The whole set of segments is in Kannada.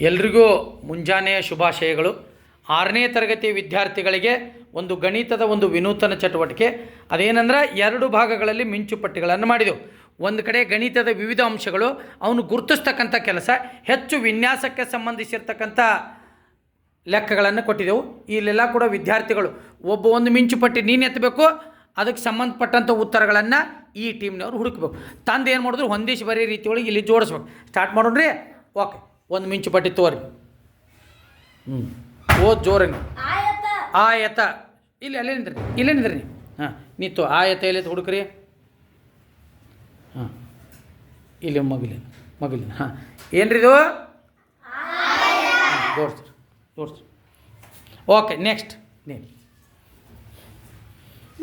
ಎಲ್ರಿಗೂ ಮುಂಜಾನೆಯ ಶುಭಾಶಯಗಳು. ಆರನೇ ತರಗತಿ ವಿದ್ಯಾರ್ಥಿಗಳಿಗೆ ಒಂದು ಗಣಿತದ ಒಂದು ವಿನೂತನ ಚಟುವಟಿಕೆ. ಅದೇನಂದ್ರೆ ಎರಡು ಭಾಗಗಳಲ್ಲಿ ಮಿಂಚುಪಟ್ಟಿಗಳನ್ನು ಮಾಡಿದೆವು. ಒಂದು ಕಡೆ ಗಣಿತದ ವಿವಿಧ ಅಂಶಗಳು, ಅವನು ಗುರುತಿಸ್ತಕ್ಕಂಥ ಕೆಲಸ, ಹೆಚ್ಚು ವಿನ್ಯಾಸಕ್ಕೆ ಸಂಬಂಧಿಸಿರ್ತಕ್ಕಂಥ ಲೆಕ್ಕಗಳನ್ನು ಕೊಟ್ಟಿದ್ದೆವು ಇಲ್ಲೆಲ್ಲ ಕೂಡ ವಿದ್ಯಾರ್ಥಿಗಳು, ಒಬ್ಬ ಒಂದು ಮಿಂಚುಪಟ್ಟಿ ನೀನು ಎತ್ತಬೇಕು, ಅದಕ್ಕೆ ಸಂಬಂಧಪಟ್ಟಂಥ ಉತ್ತರಗಳನ್ನು ಈ ಟೀಮ್ನವ್ರು ಹುಡುಕಬೇಕು. ತಂದು ಏನು ಮಾಡಿದ್ರು, ಹೊಂದಿಸಿ ಬರೀ ರೀತಿಯೊಳಗೆ ಇಲ್ಲಿ ಜೋಡಿಸ್ಬೇಕು. ಸ್ಟಾರ್ಟ್ ಮಾಡೋಣ್ರಿ? ಓಕೆ. ಒಂದು ಮಿಂಚು ಪಟ್ಟಿ ತೋರಿ ಹ್ಞೂ ಓದ್ ಜೋರಂಗೆ ಆಯತ. ಇಲ್ಲಿ ಅಲ್ಲೇ ನಿಂದ್ರಿ ಇಲ್ಲೇ ನಿಂದ್ರಿ ಹಾಂ ನಿಂತು. ಆಯತ ಎಲ್ಲಿ ಹುಡುಕ್ರಿ? ಹಾಂ. ಇಲ್ಲಿ ಮಗಲಿನ ಮಗಲಿನ ಹಾಂ. ಏನ್ರಿ ಇದು? ತೋರಿಸ್ರಿ ತೋರಿಸ್ರಿ. Okay next. ನೀನು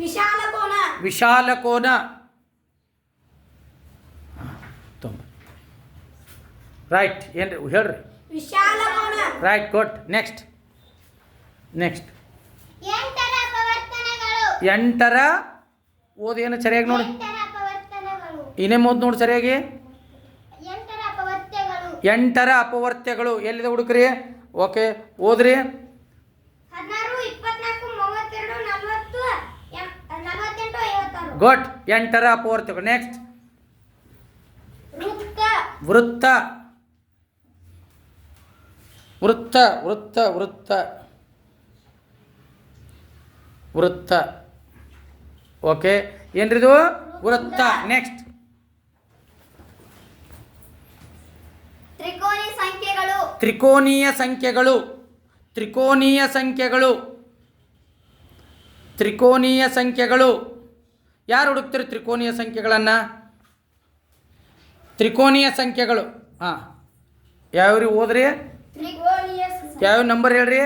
ವಿಶಾಲ ಕೋನ. ವಿಶಾಲ ಕೋನ. ರೈಟ್ ಏನ್ರಿ ಹೇಳ್ರಿ. ವಿಶಾಲ ಕೋನ ರೈಟ್ ಗುಡ್ ನೆಕ್ಸ್ಟ್ ನೆಕ್ಸ್ಟ್ ಎಂಟರ ಏನು ಓದೇನು ಸರಿಯಾಗಿ ನೋಡಿ. ಇನ್ನೇ ಓದ್ ನೋಡಿ ಸರಿಯಾಗಿ. ಎಂಟರ ಅಪವರ್ತ್ಯಗಳು ಎಲ್ಲಿದೆ ಹುಡುಕ್ರಿ? ಓಕೆ ಓದ್ರಿ. ಗೊಟ್ ಎಂಟರ ಅಪವರ್ತ್ಯಗಳು ನೆಕ್ಸ್ಟ್ ವೃತ್ತ. ವೃತ್ತ ವೃತ್ತ ವೃತ್ತ. ವೃತ್ತ. ಓಕೆ ಏನ್ರಿದು? ವೃತ್ತ. ನೆಕ್ಸ್ಟ್. ತ್ರಿಕೋನಿ ಸಂಖ್ಯೆಗಳು. ತ್ರಿಕೋನೀಯ ಸಂಖ್ಯೆಗಳು. ತ್ರಿಕೋನೀಯ ಸಂಖ್ಯೆಗಳು. ತ್ರಿಕೋನೀಯ ಸಂಖ್ಯೆಗಳು. ಯಾರು ಹುಡುಕ್ತೀರಿ ತ್ರಿಕೋನೀಯ ಸಂಖ್ಯೆಗಳನ್ನು? ತ್ರಿಕೋನೀಯ ಸಂಖ್ಯೆಗಳು. ಹಾಂ. ಯಾವ್ರಿ ಓದ್ರಿ? ತ್ರಿಕೋನೀಯ ಯಾವ ನಂಬರ್ ಹೇಳ್ರಿ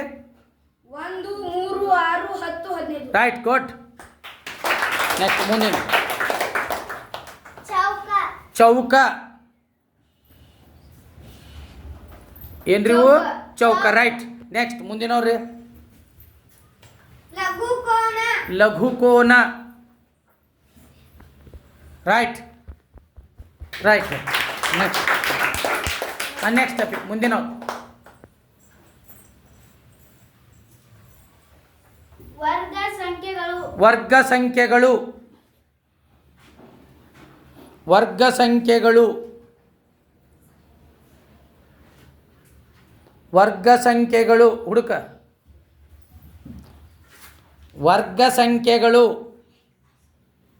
ಒಂದು ಮೂರು ಆರು ಹತ್ತು ಹದಿನೈದು. ರೈಟ್ ಗುಡ್ ನೆಕ್ಸ್ಟ್ ಮುಂದಿನ ಚೌಕ. ಚೌಕ. ಏನ್ರಿ ಇವು? ಚೌಕ. ಚೌಕ ರೈಟ್ ನೆಕ್ಸ್ಟ್ ಮುಂದಿನವ್ರಿ ಲಘು ಕೋನ. ಲಘುಕೋನ right right next next topic ಮುಂದಿನ ವರ್ಗ ಸಂಖ್ಯೆಗಳು ವರ್ಗ ಸಂಖ್ಯೆಗಳು. ವರ್ಗ ಸಂಖ್ಯೆಗಳು. ವರ್ಗ ಸಂಖ್ಯೆಗಳು. ಹುಡುಕ. ವರ್ಗ ಸಂಖ್ಯೆಗಳು.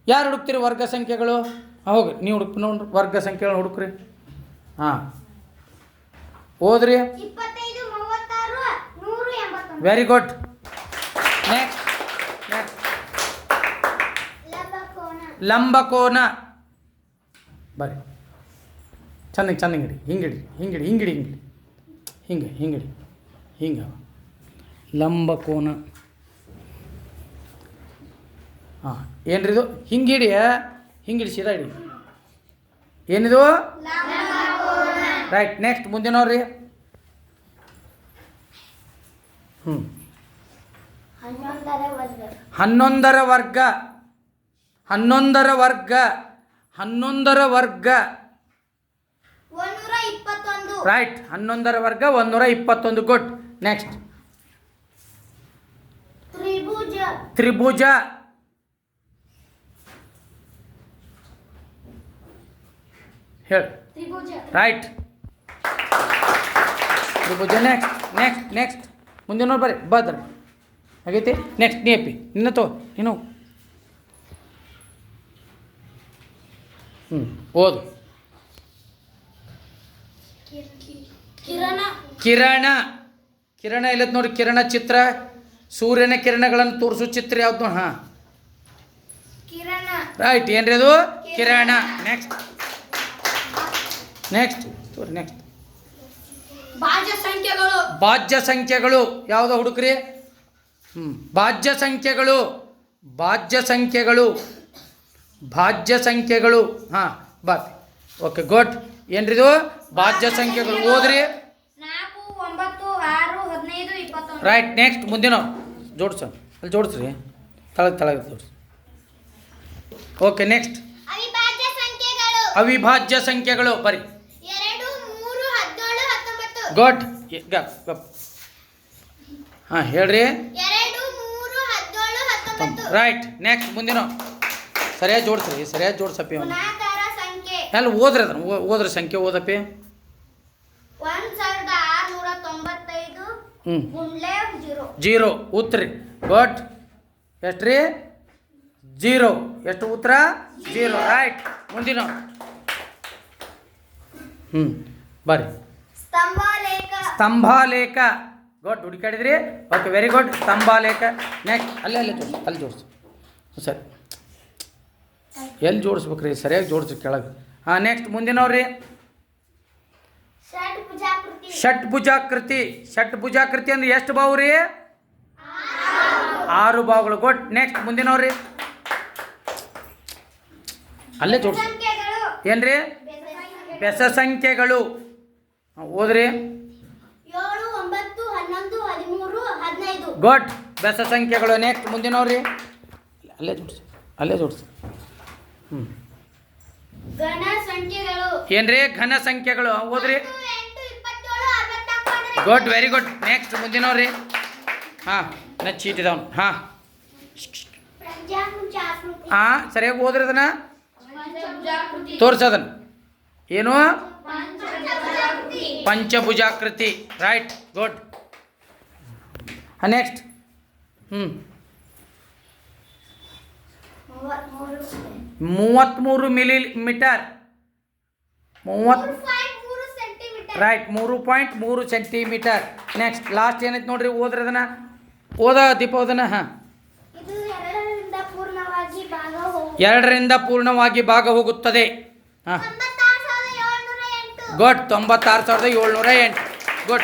ಯಾರು ಹುಡುಕ್ತೀರಿ ವರ್ಗ ಸಂಖ್ಯೆಗಳು? ಹೋಗಿ ನೀವು ಹುಡುಕ್ ನೋಡ್ರಿ ವರ್ಗ ಸಂಖ್ಯೆಗಳು ಹುಡುಕ್ರಿ. ಹಾಂ. ಓದ್ರಿ. ವೆರಿ ಗುಡ್ ನೆಕ್ಸ್ಟ್ ಲಂಬಕೋನ. ಬರಿ ಬರ್ರಿ. ಚೆನ್ನಾಗಿ ಚೆನ್ನಾಗಿ ಹಿಡಿ ಹಿಂಗಿಡಿ ಹಿಂಗಿಡಿ ಹಿಂಗಿಡಿ ಹಿಂಗಿಡಿ ಹಿಂಗೆ ಹಿಂಗಿಡಿ ಹಿಂಗೆ ಲಂಬಕೋನ. ಹಾಂ ಏನ್ರಿದು ಹಿಂಗಿಡಿ ಹಿಂಗಿಡಿ ಸೀದಾ ಹಿಡಿ ಏನಿದು? ರೈಟ್ ನೆಕ್ಸ್ಟ್ ಮುಂದಿನವ್ರಿ. ಹ್ಞೂ ಹನ್ನೊಂದರ ವರ್ಗ. ಹನ್ನೊಂದರ ವರ್ಗ ಹನ್ನೊಂದರ ವರ್ಗ. ರೈಟ್ ಹನ್ನೊಂದರ ವರ್ಗ ಒಂದೂರ ಇಪ್ಪತ್ತೊಂದು. ಗುಡ್ ನೆಕ್ಸ್ಟ್ ತ್ರಿಭುಜ. ತ್ರಿಭುಜ. ಹೇಳಿ. ರೈಟ್ ತ್ರಿಭುಜ ನೆಕ್ಸ್ಟ್ ನೆಕ್ಸ್ಟ್ ನೆಕ್ಸ್ಟ್ ಮುಂದಿನ ಬರ್ರಿ ಬದ್ರಿ. ಆಗೈತಿ? ನೆಕ್ಸ್ಟ್ ನೀ ಪಿ ನಿನ್ನ ತೋ ನೀನು. ಹ್ಞೂ ಓದು. ಕಿರಣ. ಕಿರಣ. ಕಿರಣ ಇಲ್ಲದ ನೋಡಿ ಕಿರಣ ಚಿತ್ರ. ಸೂರ್ಯನ ಕಿರಣಗಳನ್ನು ತೋರಿಸು ಚಿತ್ರ ಯಾವ್ದು? ನೋಡಿ ಹಾಂ ರೈಟ್ ಏನ್ರಿ ಅದು? ಕಿರಣ. ನೆಕ್ಸ್ಟ್ ನೆಕ್ಸ್ಟ್ ತೋರಿ ನೆಕ್ಸ್ಟ್ ಭಾಜ್ಯ ಸಂಖ್ಯೆಗಳು. ಭಾಜ್ಯ ಸಂಖ್ಯೆಗಳು. ಯಾವುದೋ ಹುಡುಕ್ರಿ? ಹ್ಮ್ ಭಾಜ್ಯ ಸಂಖ್ಯೆಗಳು. ಭಾಜ್ಯ ಸಂಖ್ಯೆಗಳು. ಭಾಜ್ಯ ಸಂಖ್ಯೆಗಳು ಹಾಂ ಬಾ. ಓಕೆ ಗುಡ್ ಏನ್ರಿದು ಭಾಜ್ಯ ಸಂಖ್ಯೆಗಳು. ಓದ್ರಿ. ರೈಟ್ ನೆಕ್ಸ್ಟ್ ಮುಂದಿನ. ಜೋಡ್ಸ. ಅಲ್ಲಿ ಜೋಡಿಸ್ರಿ. ತಳಗೆ ತಳಗೆ ಜೋಡಿಸಿ. ಓಕೆ ನೆಕ್ಸ್ಟ್ ಅವಿಭಾಜ್ಯ ಸಂಖ್ಯೆಗಳು. ಬರಿ ಗುಡ್ ಹಾಂ ಹೇಳ್ರಿ. ರೈಟ್ ನೆಕ್ಸ್ಟ್ ಮುಂದಿನ. ಸರಿಯಾಗಿ ಜೋಡಿಸ್ರಿ ಸರಿಯಾಗಿ ಜೋಡ್ಸಪ್ಪಿ ಅವನು. ಎಲ್ಲ ಓದ್ರಿ ಅದನ್ನು ಓದ್ರಿ ಸಂಖ್ಯೆ ಓದಪ್ಪಿ. ಹ್ಞೂ ಜೀರೋ. ಉತ್ತರ. ಗುಡ್ ಎಷ್ಟು ರೀ ಜೀರೋ. ಎಷ್ಟು ಉತ್ತರ? ಜೀರೋ. ರೈಟ್ ಮುಂದಿನ. ಹ್ಞೂ ಬರ್ರಿ. ಸ್ತಂಭಾಲೇಖ. ಗುಡ್ ಹುಡುಕಾಡಿದ್ರಿ? ಓಕೆ ವೆರಿ ಗುಡ್ ಸ್ತಂಭಾಲೇಖ. ನೆಕ್ಸ್ಟ್ ಅಲ್ಲೇ ಅಲ್ಲೇ ಅಲ್ಲಿ ಜೋಡಿಸು ಸರಿ. ಎಲ್ಲಿ ಜೋಡಿಸ್ಬೇಕ್ರಿ? ಸರಿಯಾಗಿ ಜೋಡಿಸಿ ಕೆಳಗೆ. ಹಾಂ ನೆಕ್ಸ್ಟ್ ಮುಂದಿನವ್ರಿ. ಷಟ್ ಭುಜಾಕೃತಿ. ಷಟ್ಭುಜಾಕೃತಿ ಷಟ್ಭುಜಾಕೃತಿ ಅಂದ್ರೆ ಎಷ್ಟು ಬಾವು ರೀ ಆರು ಬಾವುಗಳು. ಕೊಟ್ಟು ನೆಕ್ಸ್ಟ್ ಮುಂದಿನವ್ರಿ. ಅಲ್ಲೇ ಜೋಡಿಸಿ ಏನ್ರಿ? ಬೆಸ ಸಂಖ್ಯೆಗಳು. ಹೋದ್ರಿ ಓದ್ರಿ. ಗುಡ್ ಬೆಸ ಸಂಖ್ಯೆಗಳು. ನೆಕ್ಸ್ಟ್ ಮುಂದಿನವ್ರಿ. ಅಲ್ಲೇ ಜೋಡಿಸಿ. ಅಲ್ಲೇ ಜೋಡಿಸಿ. ಹ್ಞೂ ಗಣ ಸಂಖ್ಯೆಗಳು. ಏನ್ರಿ? ಘನ ಸಂಖ್ಯೆಗಳು. ಓದ್ರಿ. ಗುಡ್ ವೆರಿ ಗುಡ್ ನೆಕ್ಸ್ಟ್ ಮುಂದಿನವ್ರಿ. ಹಾಂ ನಾ ಚೀಟ್ ಇದಾವನು. ಹಾಂ. ಹಾಂ ಸರಿಯಾಗಿ ಓದ್ರಿ ಅದನ್ನ. ತೋರ್ಸದನ್ ಏನು? ಪಂಚಭುಜಾಕೃತಿ. ರೈಟ್ ಗುಡ್ ನೆಕ್ಸ್ಟ್ ಹ್ಞೂ ಮೂವತ್ತ್ಮೂರು ಮಿಲಿ ಮೀಟರ್. ಮೂವತ್ತು ರೈಟ್ ಮೂರು ಪಾಯಿಂಟ್ ಮೂರು ಸೆಂಟಿಮೀಟರ್. ನೆಕ್ಸ್ಟ್ ಲಾಸ್ಟ್ ಏನೈತೆ ನೋಡ್ರಿ ಓದ್ರಿ ಅದನ್ನ? ಓದ ದೀಪ ಓದನ ಹಾಂ. ಎರಡರಿಂದ ಪೂರ್ಣವಾಗಿ ಭಾಗ ಹೋಗುತ್ತದೆ. ಹಾಂ. ತೊಂಬತ್ತಾರು ಸಾವಿರದ ಏಳ್ನೂರ ಎಂಟು. ಗುಡ್ ತೊಂಬತ್ತಾರು ಸಾವಿರದ ಏಳ್ನೂರ ಎಂಟು. ಗುಡ್